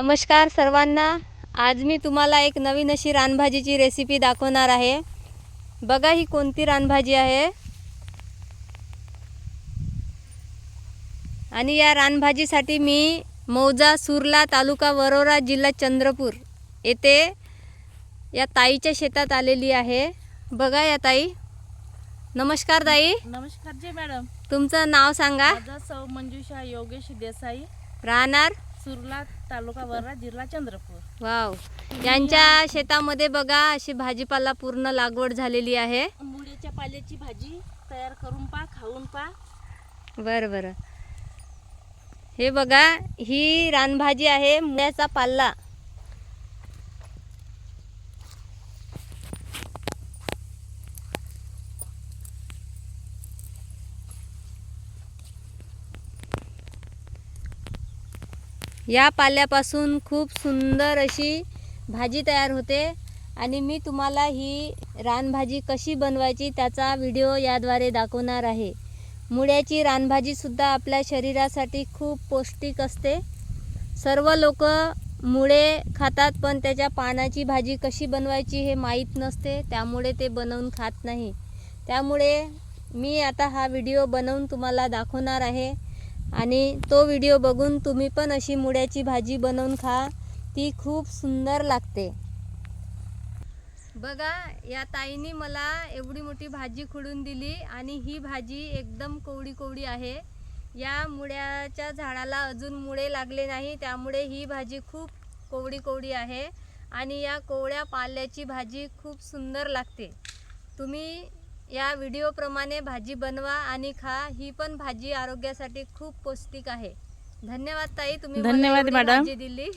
नमस्कार सर्वांना. आज मी तुम्हाला एक नवीन अशी रानभाजीची रेसिपी दाखवणार आहे. बघा ही कोणती रानभाजी आहे. आणि या रानभाजीसाठी मी मौजा सुरला तालुका वरोरा जिल्हा चंद्रपूर येथे या ताईच्या शेतात आलेली आहे. बघा या ताई. नमस्कार ताई. नमस्कार जय मॅडम. तुमचं नाव सांगा. माझं सौ मंजुषा योगेश देसाई. राहणार? सुरला तालुका वर्धा जिल्हा चंद्रपूर. वाव. यांच्या शेतामध्ये बघा अशी भाजीपाला पूर्ण लागवड झालेली आहे. मुळ्याच्या पाल्याची भाजी तयार करून पा खाऊन पा. बरं बरं. हे बघा ही रानभाजी आहे मुळ्याचा पाल्ला या पाल्यापासून खूप सुंदर अशी भाजी तयार होते. आणि मी तुम्हाला ही रानभाजी कशी बनवायची त्याचा व्हिडिओ याद्वारे दाखवणार आहे. मुळ्याची रानभाजीसुद्धा आपल्या शरीरासाठी खूप पौष्टिक असते. सर्व लोक मुळे खातात पण त्याच्या पानाची भाजी कशी बनवायची हे माहीत नसते. त्यामुळे ते बनवून खात नाही. त्यामुळे मी आता हा व्हिडिओ बनवून तुम्हाला दाखवणार आहे. आणि तो व्हिडिओ बघून तुम्ही पण अशी मुळ्याची भाजी बनवून खा. ती खूप सुंदर लागते. बघा या ताईनी मला एवढी मोठी भाजी खुडून दिली आणि ही भाजी एकदम कोवडी कोवडी आहे. या मुळ्याच्या झाडाला अजून मुळे लागले नाही त्यामुळे ही भाजी खूप कोवडी कोवडी आहे आणि या कोवळ्या पाल्याची भाजी खूप सुंदर लागते. तुम्ही या व्हिडिओप्रमाणे भाजी बनवा आणि खा. ही पण भाजी आरोग्यासाठी खूप पौष्टिक आहे. धन्यवाद ताई तुम्ही धन्यवाद, मॅडम. दिली.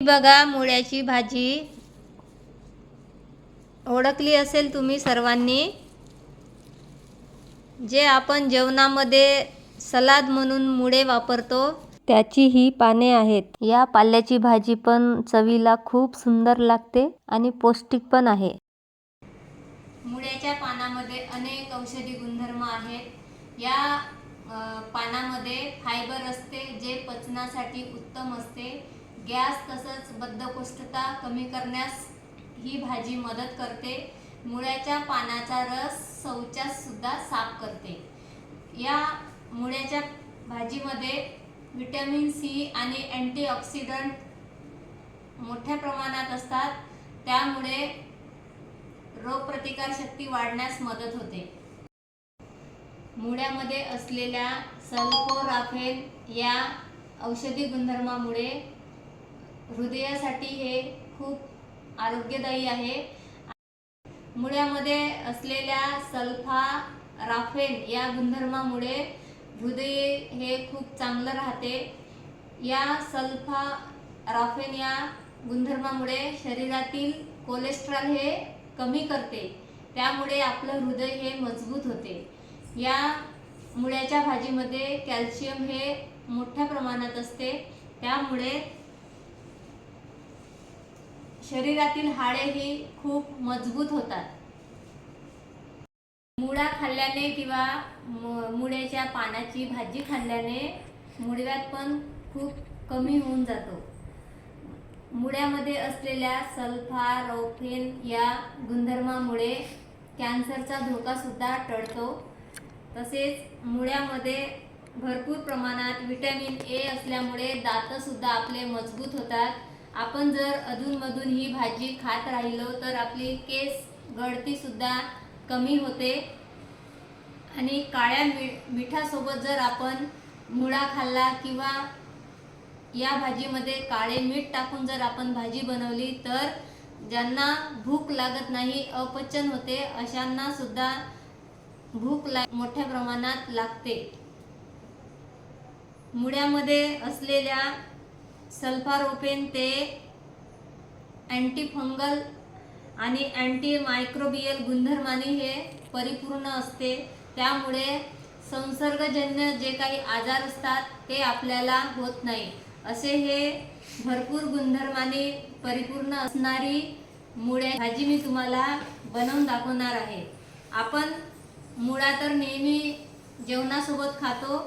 बघा मुळ्याची भाजी. ओळखली असेल तुम्ही सर्वांनी. जे आपण जेवणामध्ये सलाद म्हणून मुळे वापरतो. त्याची ही पाने आहेत. या पाल्याची भाजी पण चवीला खूप सुंदर लागते आणि पौष्टिक पण आहे. मुळ्याच्या पानामध्ये अनेक औषधी गुणधर्म आहेत. या पानामध्ये फायबर असते जे पचनासाठी उत्तम असते. गॅस तसंच बद्धकोष्ठता कमी करण्यास ही भाजी मदत करते. मुळ्याच्या पानाचा रस शौचास सुद्धा साफ करते. या मुळ्याच्या भाजीमध्ये विटॅमिन सी आणि अँटीऑक्सिडंट मोठ्या प्रमाणात असतात. त्यामुळे रोगप्रतिकारशक्ती वाढण्यास मदत होते. मुळ्यामध्ये असलेल्या सल्फोराफेन या औषधी गुणधर्मामुळे हृदयासाठी हे खूप आरोग्यदायी आहे. मुळ्यामध्ये असलेल्या सल्फा राफेन या गुणधर्मामुळे हृदय हे खूप चांगलं राहते. या सल्फा राफेन या गुणधर्मामुळे शरीरातील कोलेस्ट्रॉल हे कमी करते. त्यामुळे आपलं हृदय हे मजबूत होते. या मुळ्याच्या भाजीमध्ये कॅल्शियम हे मोठ्या प्रमाणात असते. त्यामुळे शरीरातील हाडे ही खूप मजबूत होतात. मुळा खाल्ल्याने किंवा मु- मुळ्याच्या पानाची भाजी खाल्ल्याने मुळव्यात पण खूप कमी होऊन जातो. मुळ्यामध्ये असलेल्या सल्फा रोफेन या गुणधर्मामुळे कॅन्सरचा धोकासुद्धा टळतो. तसेच मुळ्यामध्ये भरपूर प्रमाणात विटॅमिन ए असल्यामुळे दातंसुद्धा आपले मजबूत होतात. आपण जर अधूनमधून ही भाजी खात राहिलो तर आपली केस गळतीसुद्धा कमी होते. आणि काळ्या मि मिठासोबत जर आपण मुळा खाल्ला किंवा या भाजीमध्ये काळे मीठ टाकून जर आपण भाजी बनवली तर ज्यांना भूक लागत नाही अपचन होते अशांना सुद्धा भूक ला मोठ्या प्रमाणात लागते. मुळ्यामध्ये असलेल्या सल्फारोपेन ते अँटीफंगल आणि अँटी मायक्रोबियल गुणधर्माने हे परिपूर्ण असते. त्यामुळे संसर्गजन्य जे काही आजार असतात ते आपल्याला होत नाही. असे हे भरपूर गुणधर्माने परिपूर्ण असणारी मुळे भाजी मी तुम्हाला बनवून दाखवणार आहे. आपण मुळा तर नेहमी जेवणासोबत खातो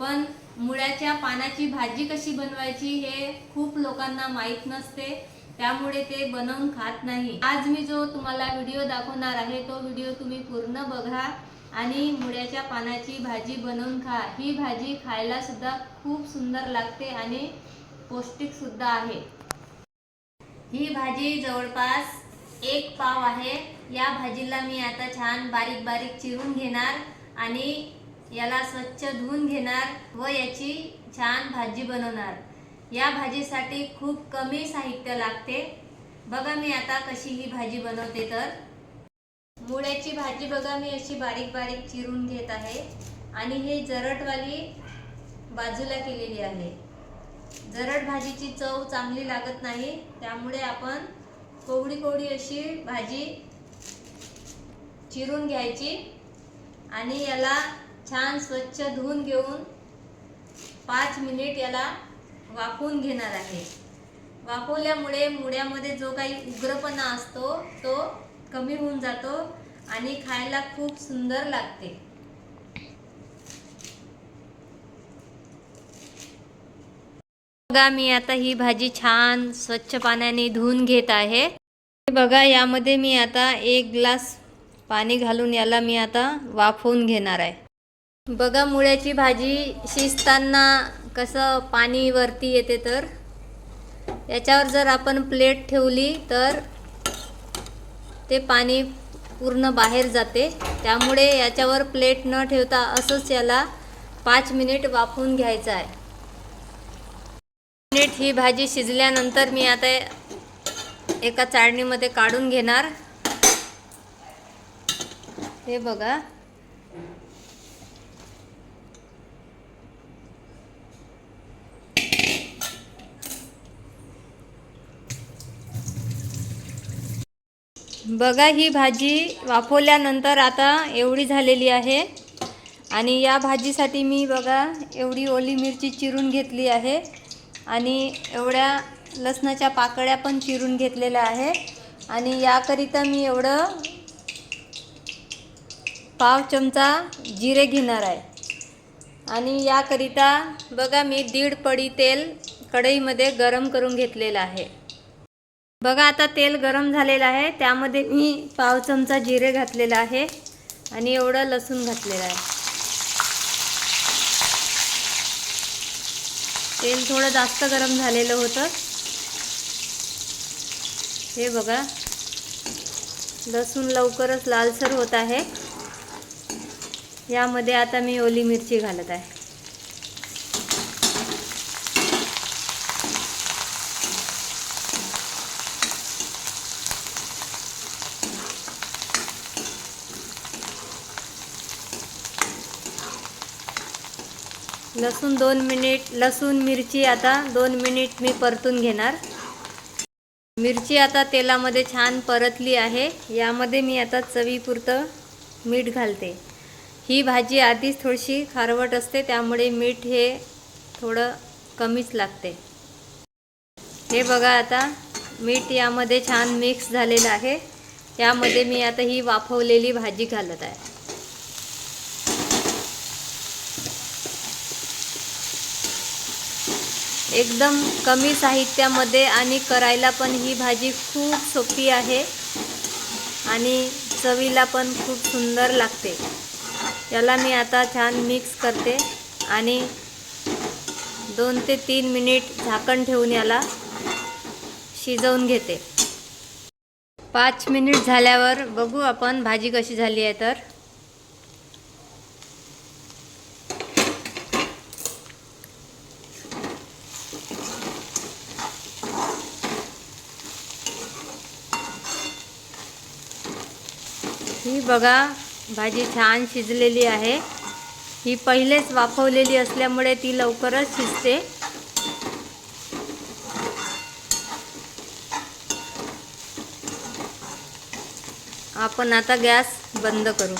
पण मुळ्याच्या पानाची भाजी कशी बनवायची हे खूप लोकांना माहीत नसते. त्यामुळे ते बनवून खात नाही. आज मी जो तुम्हाला व्हिडिओ दाखवणार आहे तो व्हिडिओ तुम्ही पूर्ण बघा आणि मुळ्याच्या पानाची भाजी बनवून खा. ही भाजी खायला सुद्धा खूप सुंदर लागते आणि पौष्टिक सुद्धा आहे. ही भाजी जवळपास एक पाव आहे. या भाजीला मी आता छान बारीक बारीक चिरून घेणार आणि याला स्वच्छ धुवून घेणार व याची छान भाजी बनवणार. या भाजीसाठी खूप कमी साहित्य लागते. बघा मी आता कशी ही भाजी बनवते तर. मुळ्याची भाजी बघा मी अशी बारीक बारीक चिरून घेत आहे. आणि हे जरटवाली बाजूला केलेली आहे. जरट भाजीची चव चांगली लागत नाही त्यामुळे आपण कोवडी कोवडी अशी भाजी चिरून घ्यायची. आणि याला छान स्वच्छ धुवून घेऊन पाच मिनिट याला वाफवून घेणार आहे. वाफवल्यामुळे मुळ्यामध्ये जो काही उग्रपणा असतो तो कमी होऊन जातो आणि खायला खूप सुंदर लागते. बघा मी आता ही भाजी छान स्वच्छ पाण्याने धुवून घेत आहे. बघा यामध्ये मी आता एक ग्लास पाणी घालून याला मी आता वाफवून घेणार आहे. बघा मुळ्याची भाजी शिजताना कसं पाणी वरती येते तर? याच्यावर जर आपण प्लेट ठेवली तर ते पाणी पूर्ण बाहेर जाते. त्यामुळे याच्यावर प्लेट न ठेवता असंच याला पाच मिनिट वाफवून घ्यायचं आहे. मिनिट ही भाजी शिजल्यानंतर मी आता एका चाळणीमध्ये काढून घेणार. हे बघा. बघा ही भाजी वाफवल्यानंतर आता एवढी झालेली आहे. आणि या भाजीसाठी मी बघा एवढी ओली मिरची चिरून घेतली आहे. आणि एवढ्या लसणाच्या पाकळ्या पण चिरून घेतलेल्या आहे. आणि याकरिता मी एवढं पाव चमचा जिरे घेणार आहे. आणि याकरिता बघा मी दीड पडी तेल कढईमध्ये गरम करून घेतलेलं आहे. बघा आता तेल गरम झालेलं आहे. त्यामध्ये मी पाव चमचा जिरे घातलेला आहे आणि एवढं लसूण घातलेलं आहे. तेल थोडं जास्त गरम झालेलं होतं. हे बघा. लसूण लवकरच लालसर होत आहे. यामध्ये आता मी ओली मिरची घालत आहे. लसूण दोन मिनिट लसूण मिरची आता दोन मिनिट मी परतून घेणार. मिरची आता तेलामध्ये छान परतली आहे. यामध्ये मी आता चवीपुरतं मीठ घालते. ही भाजी आधीच थोडीशी खारवट असते त्यामुळे मीठ हे थोडं कमीच लागते. हे बघा आता मीठ यामध्ये छान मिक्स झालेलं आहे. यामध्ये मी आता ही वाफवलेली भाजी घालत आहे. एकदम कमी साहित्यामध्ये आणि करायला पण ही भाजी खूप सोपी आहे आणि चवीला पण खूप सुंदर लागते. याला मी आता छान मिक्स करते आणि दोन ते तीन मिनिट झाकण ठेवून याला शिजवून घेते. पाच मिनिट झाल्यावर बघू आपण भाजी कशी झाली आहे तर. ही बघा भाजी छान शिजलेली आहे. ही पहिलेच वाफवलेली असल्यामुळे ती लवकरच शिजते. आपण आता गॅस बंद करू.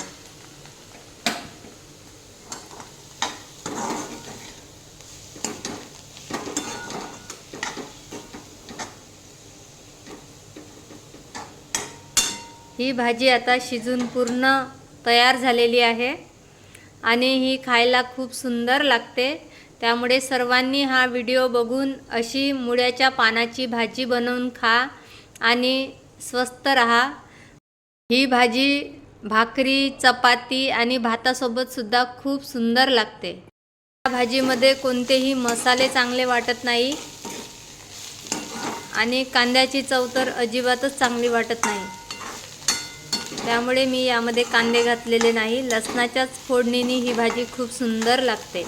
ही भाजी आता शिजून पूर्ण तयार झालेली आहे आणि ही खायला खूप सुंदर लागते. त्यामुळे सर्वांनी हा व्हिडिओ बघून अशी मुळ्याच्या पानाची भाजी बनवून खा आणि स्वस्त रहा. ही भाजी भाकरी चपाती आणि भातासोबतसुद्धा खूप सुंदर लागते. या भाजीमध्ये कोणतेही मसाले चांगले वाटत नाही आणि कांद्याची चव तर अजिबातच चांगली वाटत नाही. त्यामुळे मी यामध्ये कांदे घातलेले नाही. लसणाच्याच फोडणीने ही भाजी खूप सुंदर लागते.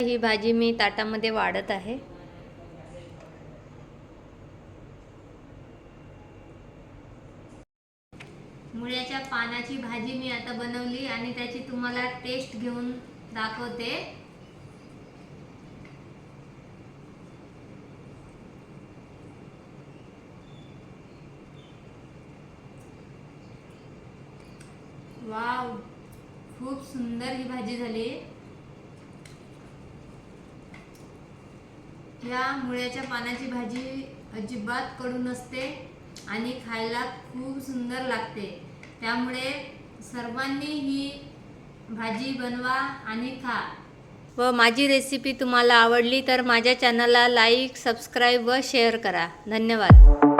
ही भाजी मी ताटामध्ये वाढत आहे. मुळ्याच्या पानाची भाजी मी आता बनवली आणि त्याची तुम्हाला टेस्ट घेऊन दाखवते. वाव खूप सुंदर ही भाजी झाली. या मुळ्याच्या पानाची भाजी अजिबात कडू नसते आणि खायला खूप सुंदर लागते. त्यामुळे सर्वांनी ही भाजी बनवा आणि खा. व माझी रेसिपी तुम्हाला आवडली तर माझ्या चॅनलला लाईक सबस्क्राईब व शेअर करा. धन्यवाद.